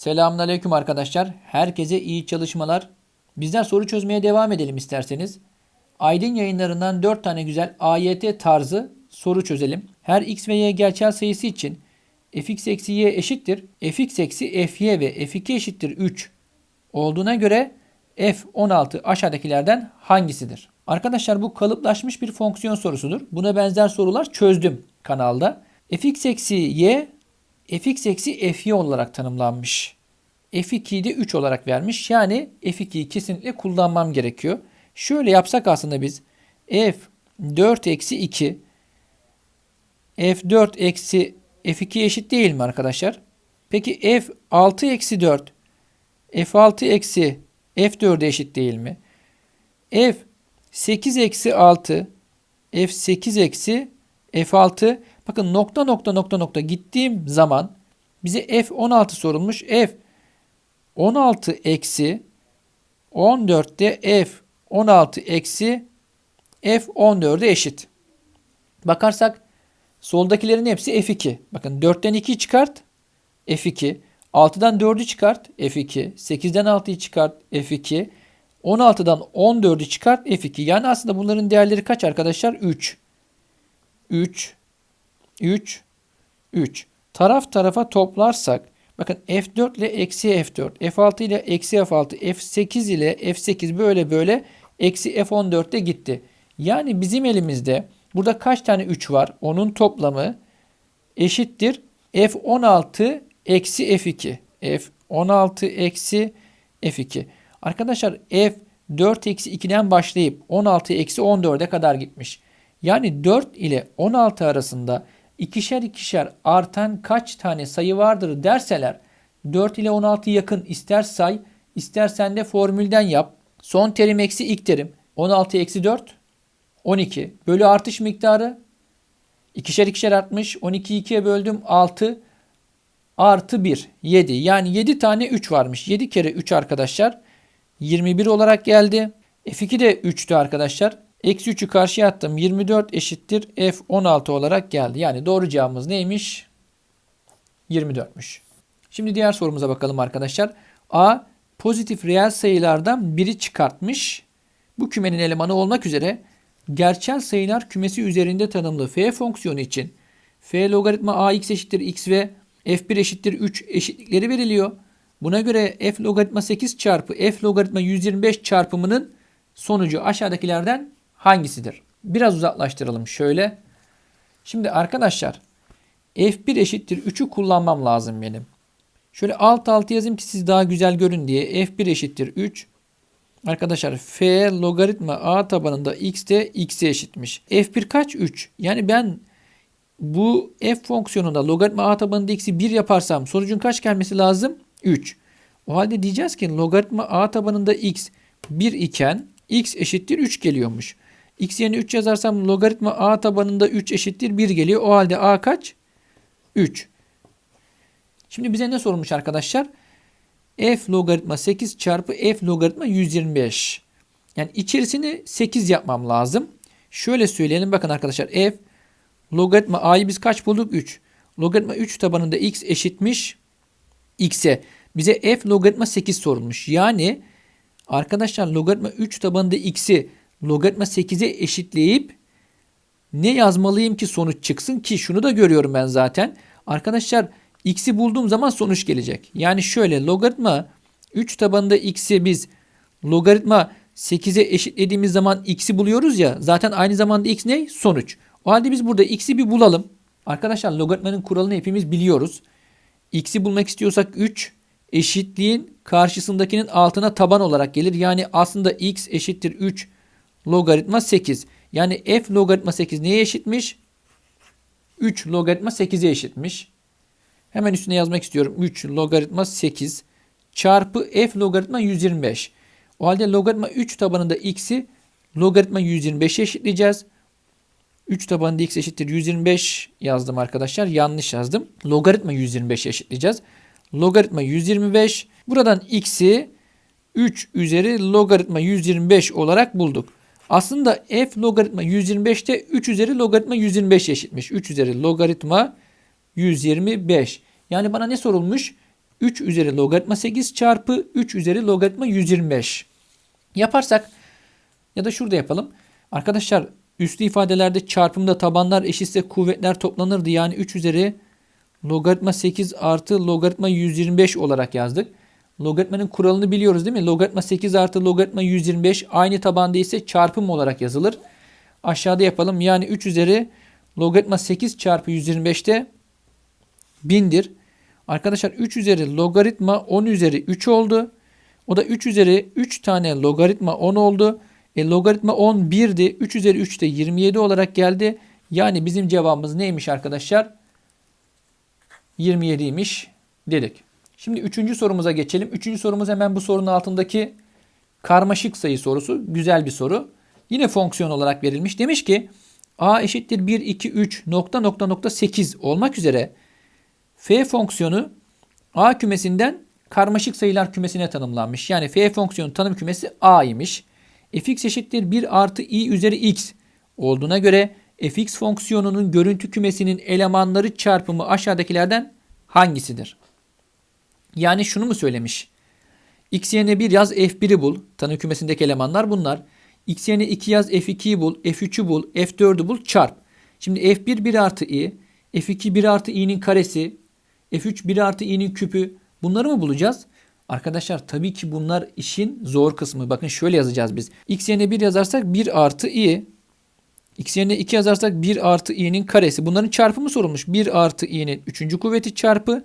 Selamünaleyküm arkadaşlar. Herkese iyi çalışmalar. Bizler soru çözmeye devam edelim isterseniz. Aydın yayınlarından 4 tane güzel AYT tarzı soru çözelim. Her x ve y gerçel sayısı için fx eksi y eşittir. fx eksi fy ve f2 eşittir 3 olduğuna göre f16 aşağıdakilerden hangisidir? Arkadaşlar bu kalıplaşmış bir fonksiyon sorusudur. Buna benzer sorular çözdüm kanalda. fx eksi y fx eksi fy olarak tanımlanmış. f2'yi de 3 olarak vermiş. Yani f2'yi kesinlikle kullanmam gerekiyor. Şöyle yapsak aslında biz f 4 eksi 2 f4 eksi f2 eşit değil mi arkadaşlar? Peki f 6 eksi 4 f6 eksi f4'e eşit değil mi? f 8 eksi 6 f8 eksi f6 bakın nokta nokta nokta nokta gittiğim zaman bize f16 sorulmuş. f 16 eksi 14 de f 16 eksi f14'e eşit. Bakarsak soldakilerin hepsi f2. Bakın 4'ten 2'yi çıkart f2. 6'dan 4'ü çıkart f2. 8'den 6'yı çıkart f2. 16'dan 14'ü çıkart f2. Yani aslında bunların değerleri kaç arkadaşlar? 3. 3. 3. 3. Taraf tarafa toplarsak bakın f4 ile eksi f4, f6 ile eksi f6, f8 ile f8 böyle böyle eksi f14 de gitti. Yani bizim elimizde burada kaç tane 3 var? Onun toplamı eşittir f16 eksi f2. f16 eksi f2. Arkadaşlar f 4 eksi 2'den başlayıp 16 eksi 14'e kadar gitmiş. Yani 4 ile 16 arasında ikişer ikişer artan kaç tane sayı vardır derseler 4 ile 16 yakın ister say istersen de formülden yap. Son terim eksi ilk terim 16 eksi 4 12 bölü artış miktarı ikişer ikişer artmış 12'yi 2'ye böldüm 6 artı 1 7 yani 7 tane 3 varmış 7 kere 3 arkadaşlar 21 olarak geldi. F2 de 3'tü arkadaşlar. Eksi 3'ü karşıya attım. 24 eşittir F16 olarak geldi. Yani doğru cevabımız neymiş? 24'müş. Şimdi diğer sorumuza bakalım arkadaşlar. A pozitif reel sayılardan biri çıkartmış. Bu kümenin elemanı olmak üzere gerçel sayılar kümesi üzerinde tanımlı f fonksiyonu için f logaritma ax eşittir x ve f1 eşittir 3 eşitlikleri veriliyor. Buna göre f logaritma 8 çarpı f logaritma 125 çarpımının sonucu aşağıdakilerden hangisidir? Biraz uzaklaştıralım şöyle. Şimdi arkadaşlar f1 eşittir 3'ü kullanmam lazım benim. Şöyle alt alt yazayım ki siz daha güzel görün diye. f1 eşittir 3. Arkadaşlar f logaritma a tabanında x de x'e eşitmiş. f1 kaç? 3. Yani ben bu f fonksiyonunda logaritma a tabanında x'i 1 yaparsam sonucun kaç gelmesi lazım? 3. O halde diyeceğiz ki logaritma a tabanında x 1 iken x eşittir 3 geliyormuş. X yerine 3 yazarsam logaritma a tabanında 3 eşittir 1 geliyor. O halde a kaç? 3. Şimdi bize ne sorulmuş arkadaşlar? f logaritma 8 çarpı f logaritma 125. Yani içerisini 8 yapmam lazım. Şöyle söyleyelim bakın arkadaşlar f logaritma a'yı biz kaç bulduk? 3. Logaritma 3 tabanında x eşitmiş x'e bize f logaritma 8 sorulmuş. Yani arkadaşlar logaritma 3 tabanında x'i logaritma 8'e eşitleyip ne yazmalıyım ki sonuç çıksın ki şunu da görüyorum ben zaten. Arkadaşlar x'i bulduğum zaman sonuç gelecek. Yani şöyle logaritma 3 tabanında x'i biz logaritma 8'e eşitlediğimiz zaman x'i buluyoruz ya. Zaten aynı zamanda x ne? Sonuç. O halde biz burada x'i bir bulalım. Arkadaşlar logaritmanın kuralını hepimiz biliyoruz. x'i bulmak istiyorsak 3 eşitliğin karşısındakinin altına taban olarak gelir. Yani aslında x eşittir 3 logaritma 8. Yani f logaritma 8 neye eşitmiş? 3 logaritma 8'e eşitmiş. Hemen üstüne yazmak istiyorum. 3 logaritma 8 çarpı f logaritma 125. O halde logaritma 3 tabanında x'i logaritma 125'e eşitleyeceğiz. 3 tabanında x eşittir 125 yazdım arkadaşlar. Yanlış yazdım. Logaritma 125'e eşitleyeceğiz. Logaritma 125. Buradan x'i 3 üzeri logaritma 125 olarak bulduk. Aslında f logaritma 125'te 3 üzeri logaritma 125 eşitmiş. 3 üzeri logaritma 125. Yani bana ne sorulmuş? 3 üzeri logaritma 8 çarpı 3 üzeri logaritma 125. Yaparsak ya da şurada yapalım. Arkadaşlar üslü ifadelerde çarpımda tabanlar eşitse kuvvetler toplanırdı. Yani 3 üzeri logaritma 8 artı logaritma 125 olarak yazdık. Logaritmanın kuralını biliyoruz değil mi? Logaritma 8 artı logaritma 125 aynı tabanda ise çarpım olarak yazılır. Aşağıda yapalım. Yani 3 üzeri logaritma 8 çarpı 125'te 1000'dir. Arkadaşlar 3 üzeri logaritma 10 üzeri 3 oldu. O da 3 üzeri 3 tane logaritma 10 oldu. E, logaritma 10 1'di. 3 üzeri 3 de 27 olarak geldi. Yani bizim cevabımız neymiş arkadaşlar? 27'ymiş dedik. Şimdi üçüncü sorumuza geçelim. Üçüncü sorumuz hemen bu sorunun altındaki karmaşık sayı sorusu. Güzel bir soru. Yine fonksiyon olarak verilmiş. Demiş ki a eşittir 1, 2, 3 nokta nokta nokta 8 olmak üzere f fonksiyonu a kümesinden karmaşık sayılar kümesine tanımlanmış. Yani f fonksiyonu tanım kümesi a imiş. fx eşittir 1 artı i üzeri x olduğuna göre fx fonksiyonunun görüntü kümesinin elemanları çarpımı aşağıdakilerden hangisidir? Yani şunu mu söylemiş? X yerine 1 yaz F1'i bul. Tanım kümesindeki elemanlar bunlar. X yerine 2 yaz F2'yi bul. F3'ü bul. F4'ü bul. Çarp. Şimdi F1 1 artı i. F2 1 artı i'nin karesi. F3 1 artı i'nin küpü. Bunları mı bulacağız? Arkadaşlar tabii ki bunlar işin zor kısmı. Bakın şöyle yazacağız biz. X yerine 1 yazarsak 1 artı i. X yerine 2 yazarsak 1 artı i'nin karesi. Bunların çarpımı sorulmuş. 1 artı i'nin 3. kuvveti çarpı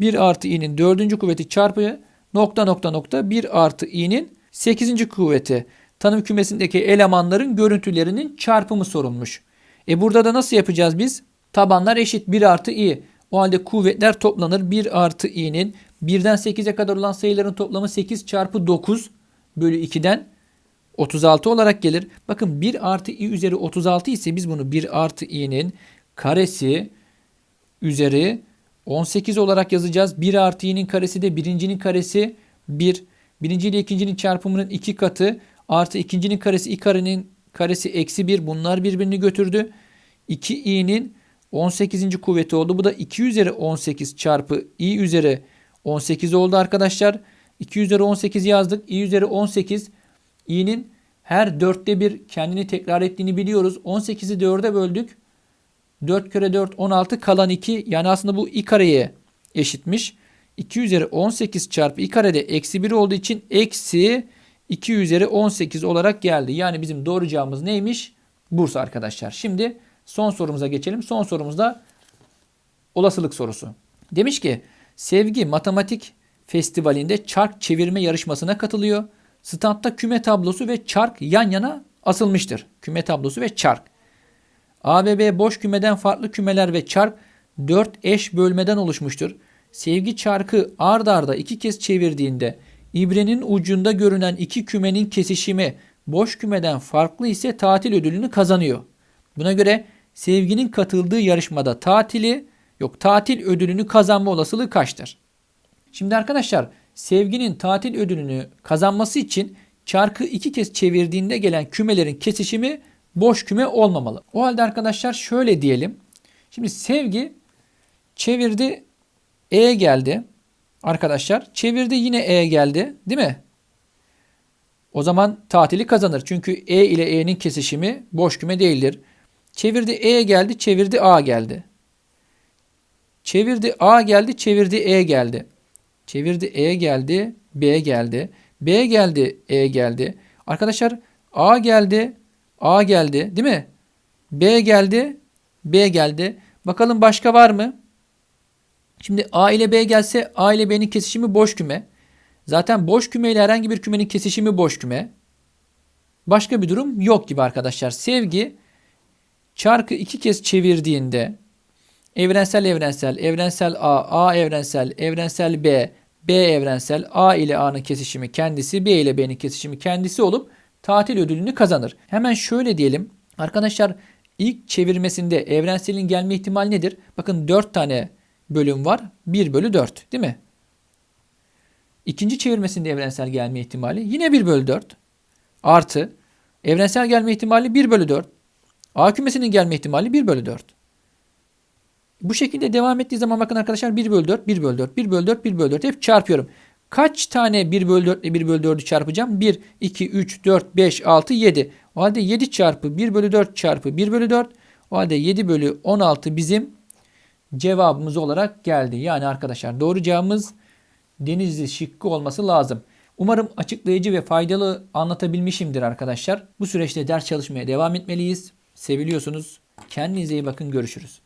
1 artı i'nin 4. kuvveti çarpı nokta nokta nokta 1 artı i'nin 8. kuvveti. Tanım kümesindeki elemanların görüntülerinin çarpımı sorulmuş. E burada da nasıl yapacağız biz? Tabanlar eşit 1 artı i. O halde kuvvetler toplanır. 1 artı i'nin 1'den 8'e kadar olan sayıların toplamı 8 çarpı 9 bölü 2'den 36 olarak gelir. Bakın 1 artı i üzeri 36 ise biz bunu 1 artı i'nin karesi üzeri 18 olarak yazacağız. 1 artı i'nin karesi de birincinin karesi 1. Birinci ile ikincinin çarpımının 2 katı artı ikincinin karesi i karenin karesi eksi 1. Bunlar birbirini götürdü. 2i'nin 18. kuvveti oldu. Bu da 2 üzeri 18 çarpı i üzeri 18 oldu arkadaşlar. 2 üzeri 18 yazdık. i üzeri 18 i'nin her dörtte bir kendini tekrar ettiğini biliyoruz. 18'i 4'e böldük. 4 kere 4 16 kalan 2 yani aslında bu i kareye eşitmiş. 2 üzeri 18 çarpı i karede eksi 1 olduğu için eksi 2 üzeri 18 olarak geldi. Yani bizim doğru cevabımız neymiş? Bursa arkadaşlar. Şimdi son sorumuza geçelim. Son sorumuzda olasılık sorusu. Demiş ki Sevgi Matematik Festivali'nde çark çevirme yarışmasına katılıyor. Standta küme tablosu ve çark yan yana asılmıştır. Küme tablosu ve çark. A ve B boş kümeden farklı kümeler ve çark 4 eş bölmeden oluşmuştur. Sevgi çarkı ard arda iki kez çevirdiğinde ibrenin ucunda görünen iki kümenin kesişimi boş kümeden farklı ise tatil ödülünü kazanıyor. Buna göre sevginin katıldığı yarışmada tatili yok tatil ödülünü kazanma olasılığı kaçtır? Şimdi arkadaşlar sevginin tatil ödülünü kazanması için çarkı iki kez çevirdiğinde gelen kümelerin kesişimi boş küme olmamalı. O halde arkadaşlar şöyle diyelim. Şimdi sevgi çevirdi E geldi. Arkadaşlar çevirdi yine E geldi değil mi? O zaman tatili kazanır. Çünkü E ile E'nin kesişimi boş küme değildir. Çevirdi E geldi, çevirdi A geldi. Çevirdi A geldi, çevirdi E geldi. Çevirdi E geldi, B geldi. B geldi, E geldi. Arkadaşlar A geldi, A geldi değil mi? B geldi. B geldi. Bakalım başka var mı? Şimdi A ile B gelse A ile B'nin kesişimi boş küme. Zaten boş küme ile herhangi bir kümenin kesişimi boş küme. Başka bir durum yok gibi arkadaşlar. Sevgi çarkı iki kez çevirdiğinde evrensel evrensel, evrensel A, A evrensel, evrensel B, B evrensel, A ile A'nın kesişimi kendisi, B ile B'nin kesişimi kendisi olup tatil ödülünü kazanır. Hemen şöyle diyelim. Arkadaşlar ilk çevirmesinde evrenselin gelme ihtimali nedir? Bakın 4 tane bölüm var. 1 bölü 4 değil mi? İkinci çevirmesinde evrensel gelme ihtimali yine 1 bölü 4 artı evrensel gelme ihtimali 1 bölü 4 A kümesinin gelme ihtimali 1 bölü 4. Bu şekilde devam ettiği zaman bakın arkadaşlar 1 bölü 4, 1 bölü 4, 1 bölü 4, 1 bölü 4 hep çarpıyorum. Kaç tane 1 bölü 4 ile 1 bölü 4'ü çarpacağım? 1, 2, 3, 4, 5, 6, 7. O halde 7 çarpı 1 bölü 4 çarpı 1 bölü 4. O halde 7 bölü 16 bizim cevabımız olarak geldi. Yani arkadaşlar doğru cevabımız Denizli şıkkı olması lazım. Umarım açıklayıcı ve faydalı anlatabilmişimdir arkadaşlar. Bu süreçte ders çalışmaya devam etmeliyiz. Seviliyorsunuz. Kendinize iyi bakın. Görüşürüz.